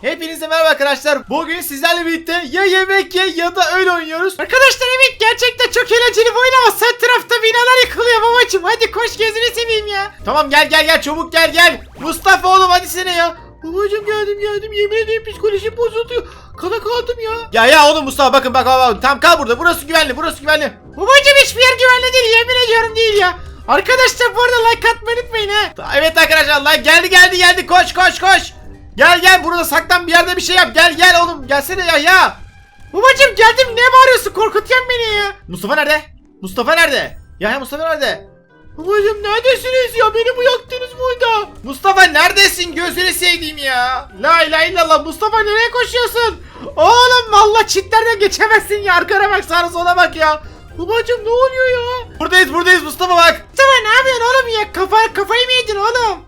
Hepinize merhaba arkadaşlar. Bugün sizlerle birlikte ya yemek ye ya da öyle oynuyoruz. Arkadaşlar evet gerçekten çok eğlenceli bir oyun ama sağ tarafta binalar yıkılıyor babacım. Hadi koş gözünü seveyim ya. Tamam gel gel gel çabuk gel gel. Mustafa oğlum hadi sene ya. Babacım geldim geldim yemin ederim psikolojim bozuldu. Kala kaldım ya. Ya ya oğlum Mustafa bakın bak bak. Tam kal burada burası güvenli burası güvenli. Babacım hiçbir yer güvenli değil yemin ediyorum değil ya. Arkadaşlar bu arada like atmayı unutmayın ha. Evet arkadaşlar lan geldi geldi geldi koş koş koş. Gel gel burada saklan bir yerde bir şey yap. Gel gel oğlum gelsene ya ya. Babacım geldim ne bağırıyorsun korkutuyorsun beni ya. Mustafa nerede? Mustafa nerede? Ya ya Mustafa nerede? Babacım neredesiniz ya beni bu yaktınız burada. Mustafa neredesin? Gözünü sevdiğim ya. La ilahe illallah Mustafa nereye koşuyorsun? Oğlum valla çitlerden geçemezsin ya arkana bak sağa sola bak ya. Babacım ne oluyor ya? Buradayız buradayız Mustafa bak. Mustafa ne yapıyorsun oğlum ya? Kafa, kafayı mı yedin oğlum?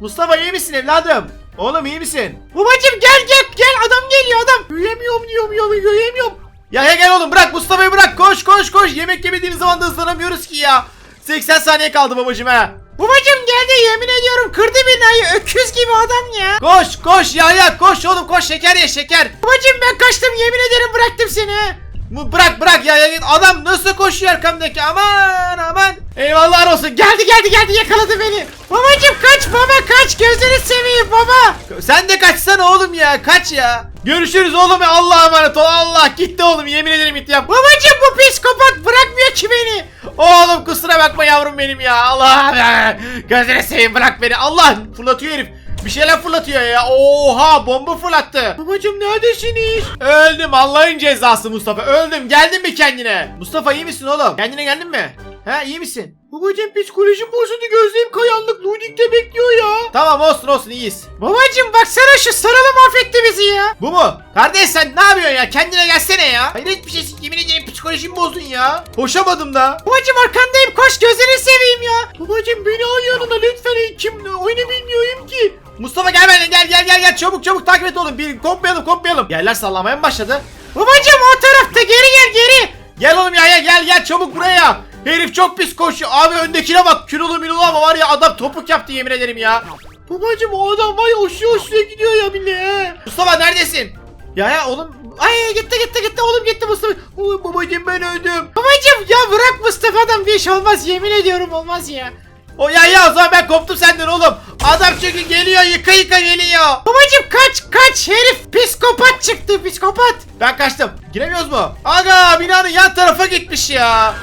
Mustafa iyi misin evladım? Oğlum iyi misin? Babacım gel gel gel adam geliyor adam. Yürüyemiyorum diyorum ya yürüyemiyorum. Ya ya gel oğlum bırak Mustafa'yı bırak koş koş koş. Yemek yemediğimiz zaman da ıslanamıyoruz ki ya. 80 saniye kaldı babacım ha. Babacım geldi yemin ediyorum kırdı binayı öküz gibi adam ya. Koş koş ya ya koş oğlum koş şeker ye şeker. Babacım ben kaçtım yemin ederim bıraktım seni. Bırak bırak ya ya git. adam nasıl koşuyor arkamdaki aman aman. Eyvallah olsun gel. Geldi geldi geldi yakaladı beni. Babacım kaç baba kaç gözünü seveyim baba. Sen de kaçsana oğlum ya kaç ya. Görüşürüz oğlum Allah'a emanet ol Allah gitti oğlum yemin ederim gitti ya. Babacım bu psikopat bırakmıyor ki beni. Oğlum kusura bakma yavrum benim ya. Allah gözüne seveyim bırak beni. Allah fırlatıyor herif. Bir şeyler fırlatıyor ya. Oha bomba fırlattı. Babacım neredesiniz? Öldüm Allah'ın cezası Mustafa. Öldüm. Geldin mi kendine? Mustafa iyi misin oğlum? Kendine geldin mi? Ha iyi misin? Babacım psikolojim bozuldu gözlerim kayanlık Ludik'te bekliyor ya. Tamam olsun olsun iyiyiz. Babacım baksana şu sarılı mahvetti bizi ya. Bu mu? Kardeş sen ne yapıyorsun ya? Kendine gelsene ya. Hayret bir şeysin. Yemin ederim psikolojimi bozdun ya. Koşamadım da. Babacım arkandayım koş gözünü seveyim ya. Babacım beni al yanına lütfen kim oyunu bilmiyorum ki. Mustafa gel benimle gel gel gel gel çabuk çabuk takip et oğlum. Bir kopmayalım kopmayalım. Yerler sallamaya mı başladı? Babacım o tarafta geri gel geri. Gel oğlum ya ya gel gel çabuk buraya. Herif çok pis koşuyor. Abi öndekine bak. Kilolu milolu ama var ya adam topuk yaptı yemin ederim ya. Babacım o adam var ya hoşuyor hoşuyor gidiyor ya bile. Mustafa neredesin? Ya ya oğlum. Ay gitti gitti gitti oğlum gitti Mustafa. Oy babacım ben öldüm. Babacım ya bırak Mustafa'dan bir iş olmaz yemin ediyorum olmaz ya. O ya ya o zaman ben koptum senden oğlum. Adam çünkü geliyor yıka yıka geliyor. Babacım kaç kaç herif psikopat çıktı psikopat. Ben kaçtım. Giremiyoruz mu? Aga binanın yan tarafa gitmiş ya.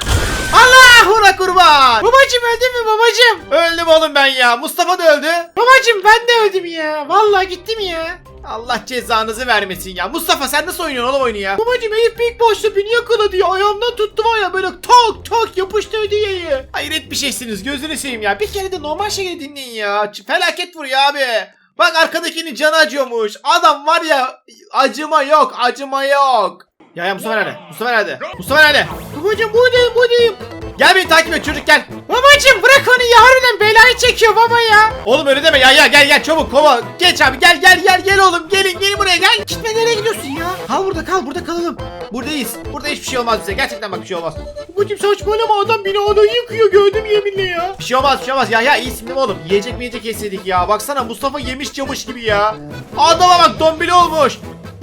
Allah ona kurban. Babacım öldü mü babacım? Öldüm oğlum ben ya. Mustafa da öldü. Babacım ben de öldüm ya. Vallahi gittim ya. Allah cezanızı vermesin ya. Mustafa sen nasıl oynuyorsun oğlum oyunu ya? Babacım herif ilk başta beni yakaladı ya. Ayağımdan tuttu var ya böyle tak tak yapıştırdı yayı. Hayret bir şeysiniz gözünü seveyim ya. Bir kere de normal şekilde dinleyin ya. Felaket vuruyor abi. Bak arkadakinin canı acıyormuş. Adam var ya acıma yok acıma yok. Ya ya Mustafa nerede? Mustafa nerede? Mustafa nerede? Babacım buradayım buradayım. Gel beni takip et çocuk gel. Babacım bırak onu ya harbiden belayı çekiyor baba ya. Oğlum öyle deme ya ya gel gel çabuk kova. Geç abi gel gel gel gel oğlum gelin gelin buraya gel. Gitme nereye gidiyorsun ya? Kal burada kal burada kalalım. Buradayız. Burada hiçbir şey olmaz bize. Gerçekten bak bir şey olmaz. Babacım saçmalama adam binada yıkıyor gördüm yeminle ya. Bir şey olmaz bir şey olmaz. Ya ya iyisin değil oğlum? Yiyecek mi yiyecek yesedik ya. Baksana Mustafa yemiş camış gibi ya. Adama bak dombili olmuş.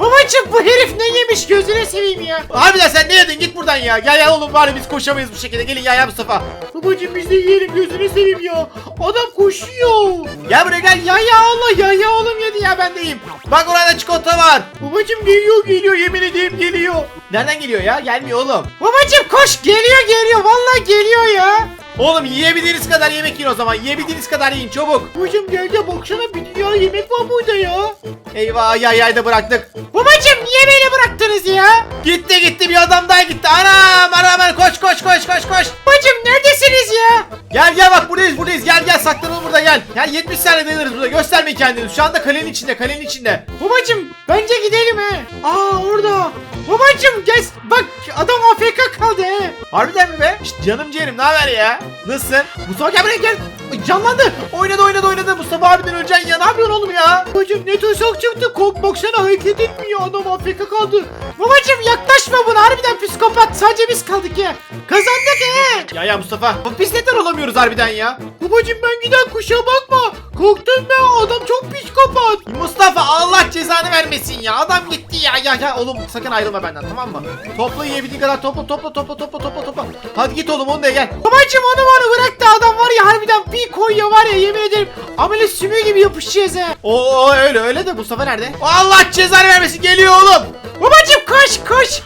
Babacım bu herif ne yemiş gözüne seveyim ya. Harbiden sen ne yedin git buradan ya. Gel ya oğlum bari biz koşamayız bu şekilde. Gelin ya ya Mustafa. Babacım biz de yiyelim gözüne seveyim ya. Adam koşuyor. Gel buraya gel. Ya ya Allah ya ya oğlum yedi ya ben de yiyeyim. Bak orada çikolata var. Babacım geliyor geliyor yemin edeyim geliyor. Nereden geliyor ya? Gelmiyor oğlum. Babacım koş geliyor geliyor vallahi geliyor ya. Oğlum yiyebildiğiniz kadar yemek yiyin o zaman. Yiyebildiğiniz kadar yiyin çabuk. Babacım gel gel baksana bir dünya yemek var burada ya. Eyvah ya ya da bıraktık. Babacım niye beni bıraktınız ya? Gitti gitti bir adam daha gitti. Anam anam anam koş koş koş koş koş. Babacım neredesiniz ya? Gel gel bak buradayız buradayız gel gel saklanalım burada gel. Gel 70 saniye dayanırız burada göstermeyin kendinizi. Şu anda kalenin içinde kalenin içinde. Babacım bence gidelim he. Aa orada. Babacım gel bak adam AFK kaldı he. Harbiden mi be? Şşt, canım ciğerim ne haber ya? Nasılsın? Mustafa gel buraya gel. Ay, Canlandı. Oynadı oynadı oynadı. Mustafa harbiden öleceksin ya. Ne yapıyorsun oğlum ya? Babacım ne tuzak çıktı kork baksana hareket etmiyor adam AFK kaldı. Babacım yaklaşma buna harbiden psikopat sadece biz kaldık ya. Kazandık he. Ya ya Mustafa. Biz neden olamıyoruz harbiden ya? Babacım ben giden kuşa bakma. korktum ben adam çok psikopat. Mustafa Allah cezanı vermesin ya. Adam gitti ya. Ya ya oğlum sakın ayrılma benden tamam mı? Topla yiyebildiğin kadar topla topla topla topla topla topla. Hadi git oğlum onu da gel. Babacım onu bana bırak da adam var ya harbiden bir koyuyor var ya yemin ederim. Amele sümüğü gibi yapışacağız ha. Oo öyle öyle de Mustafa nerede? Allah cezanı vermesin geliyor oğlum. Babacım koş koş.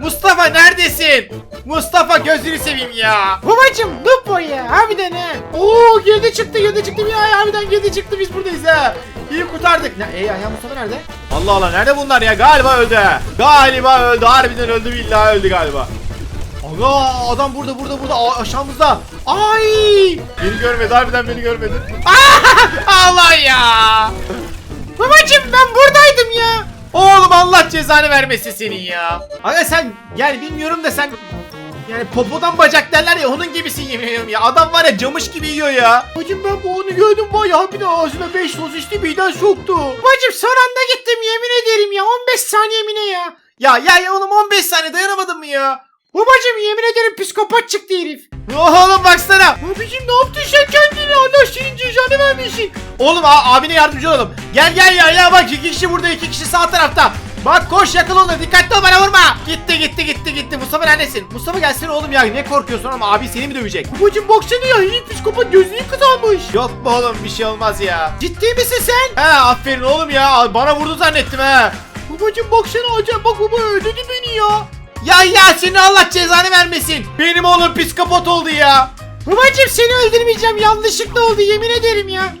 Mustafa neredesin? Mustafa gözünü seveyim ya. Babacım Lupo ya harbiden ha. Oo girdi çıktı girdi çıktı ay harbiden girdi çıktı biz buradayız ha. İyi kurtardık. Ne? E ya Mustafa nerede? Allah Allah nerede bunlar ya? Galiba öldü. Galiba öldü. Harbiden öldü billahi öldü galiba. Aga adam burada burada burada A- aşağımızda. Ay! Beni görmedi harbiden beni görmedi. Allah ya! Babacım ben buradaydım ya. Oğlum Allah cezanı vermesin senin ya. Aga sen yani bilmiyorum da sen yani popodan bacak derler ya onun gibisin yemin ya. Adam var ya camış gibi yiyor ya. Babacım ben bu onu gördüm var ya harbiden ağzına 5 sos içti birden soktu. Babacım son anda gittim yemin ederim ya 15 saniye mi ne ya. Ya ya ya oğlum 15 saniye dayanamadın mı ya? Babacım yemin ederim psikopat çıktı herif. Oğlum baksana. Babacım ne yaptın sen kendine Allah senin cezanı vermesin. Oğlum abine yardımcı olalım. Gel gel ya ya bak iki kişi burada iki kişi sağ tarafta. Bak koş yakala onu dikkatli ol bana vurma. Gitti gitti gitti gitti. Mustafa neredesin? Mustafa gelsene oğlum ya ne korkuyorsun ama abi seni mi dövecek? Babacım baksana ya herif psikopat gözlüğü kızarmış. Yok mu oğlum bir şey olmaz ya. Ciddi misin sen? He aferin oğlum ya bana vurdu zannettim he. Babacım baksana acayip bak baba öldürdü beni ya. Ya ya senin Allah cezanı vermesin. Benim oğlum psikopat oldu ya. Babacım seni öldürmeyeceğim yanlışlıkla oldu yemin ederim ya.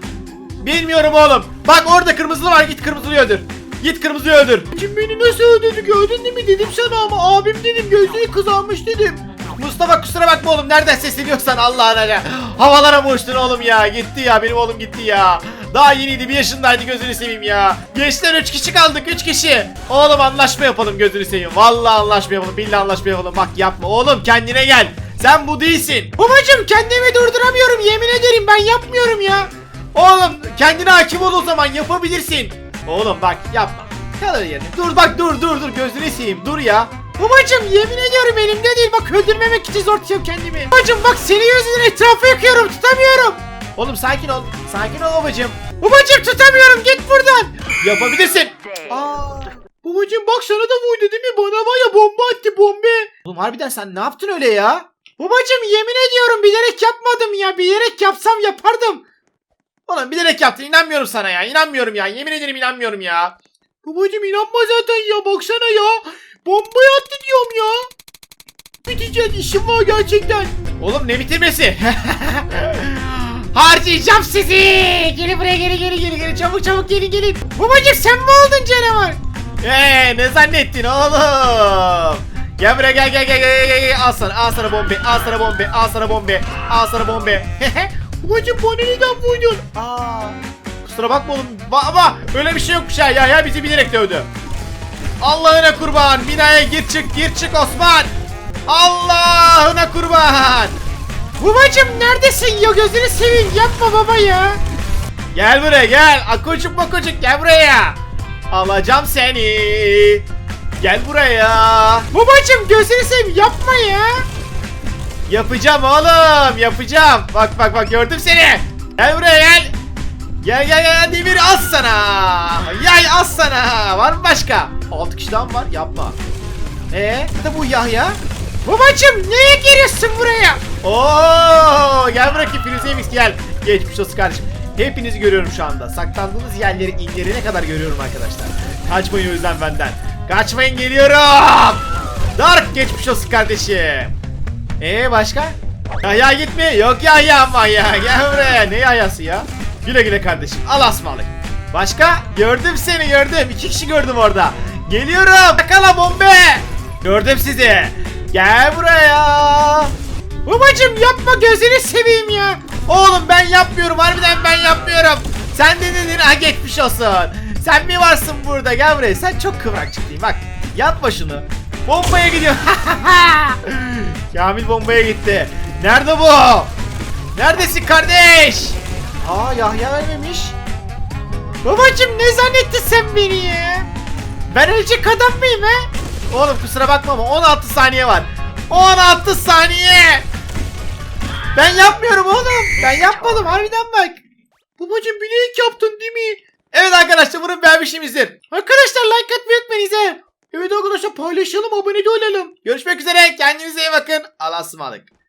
Bilmiyorum oğlum. Bak orada kırmızılı var git kırmızılıyı öldür. Git kırmızıyı öldür. Babacım beni nasıl öldürdü gördün değil mi dedim sana ama abim dedim gözlüğü kızarmış dedim. Mustafa kusura bakma oğlum nereden sesleniyorsan Allah'ına ne. Havalara mı uçtun oğlum ya gitti ya benim oğlum gitti ya. Daha yeniydi bir yaşındaydı gözünü seveyim ya. Gençler 3 kişi kaldık 3 kişi. Oğlum anlaşma yapalım gözünü seveyim. Vallahi anlaşma yapalım billahi anlaşma yapalım. Bak yapma oğlum kendine gel. Sen bu değilsin. Babacım kendimi durduramıyorum yemin ederim ben yapmıyorum ya. Oğlum kendine hakim ol o zaman yapabilirsin. Oğlum bak yapma. Kalır yerine. Dur bak dur dur dur gözünü seveyim dur ya. Babacım yemin ediyorum elimde değil bak öldürmemek için zor tutuyorum kendimi. Babacım bak senin yüzünden etrafı yakıyorum tutamıyorum. Oğlum sakin ol. Sakin ol babacığım. Babacım tutamıyorum git buradan. Yapabilirsin. Aa. Babacım bak sana da vurdu değil mi bana var ya bomba attı bombe. Oğlum harbiden sen ne yaptın öyle ya? Babacım yemin ediyorum bilerek yapmadım ya bilerek yapsam yapardım. Oğlum bilerek yaptın inanmıyorum sana ya inanmıyorum ya yemin ederim inanmıyorum ya. Babacım inanma zaten ya baksana ya. Bombayı attı diyorum ya. Biteceğiz işim var gerçekten. Oğlum ne bitirmesi? Harcayacağım sizi. Gelin buraya geri geri geri geri çabuk çabuk gelin gelin. Babacım sen mi oldun canavar? Eee ne zannettin oğlum? Gel buraya gel gel gel gel gel gel al sana al sana bombe al sana bombe al sana bombe al sana bombe. Babacım bana neden vurdun? Aa, kusura bakma oğlum Ba- ama öyle bir şey yokmuş ya ya ya bizi bilerek dövdü. Allah'ına kurban binaya gir çık gir çık Osman. Allah'ına kurban. Babacım neredesin ya gözünü seveyim yapma baba ya. Gel buraya gel. Akocuk makocuk gel buraya. Alacağım seni. Gel buraya. Babacım gözünü seveyim yapma ya. Yapacağım oğlum. Yapacağım. Bak bak bak gördüm seni. Gel buraya gel. Gel gel gel demir az sana. Yay az sana. Var mı başka? 6 kişi daha mı var? Yapma. Ee, de bu Yahya. Babacım neye geliyorsun buraya? Oo, gel bırakayım Firuze Mix gel. Geçmiş olsun kardeşim. Hepinizi görüyorum şu anda. Saklandığınız yerleri inlerine kadar görüyorum arkadaşlar. Kaçmayın o yüzden benden. Kaçmayın geliyorum. Dark geçmiş olsun kardeşim. Ee başka? Yahya gitme. Yok Yahya ya. Gel buraya. Ne Yahya'sı ya? Güle güle kardeşim. Al asmalık. Başka? Gördüm seni gördüm. İki kişi gördüm orada. Geliyorum. Yakala bombe. Gördüm sizi. Gel buraya. Babacım yapma gözünü seveyim ya. Oğlum ben yapmıyorum harbiden ben yapmıyorum. Sen de dedin ha geçmiş olsun. Sen mi varsın burada gel buraya. Sen çok kıvrak çıktın bak. Yapma şunu. Bombaya gidiyor. Kamil bombaya gitti. Nerede bu? Neredesin kardeş? Aa Yahya vermemiş. Babacım ne zannettin sen beni ya? Ben ölecek adam mıyım he? Oğlum kusura bakma ama 16 saniye var. 16 saniye. Ben yapmıyorum oğlum. Ben yapmadım harbiden bak. Babacım bilerek yaptın değil mi? Evet arkadaşlar bunu beğenmişsinizdir. Arkadaşlar like atmayı unutmayın. Evet arkadaşlar paylaşalım abone de olalım. Görüşmek üzere kendinize iyi bakın. Allah'a ısmarladık.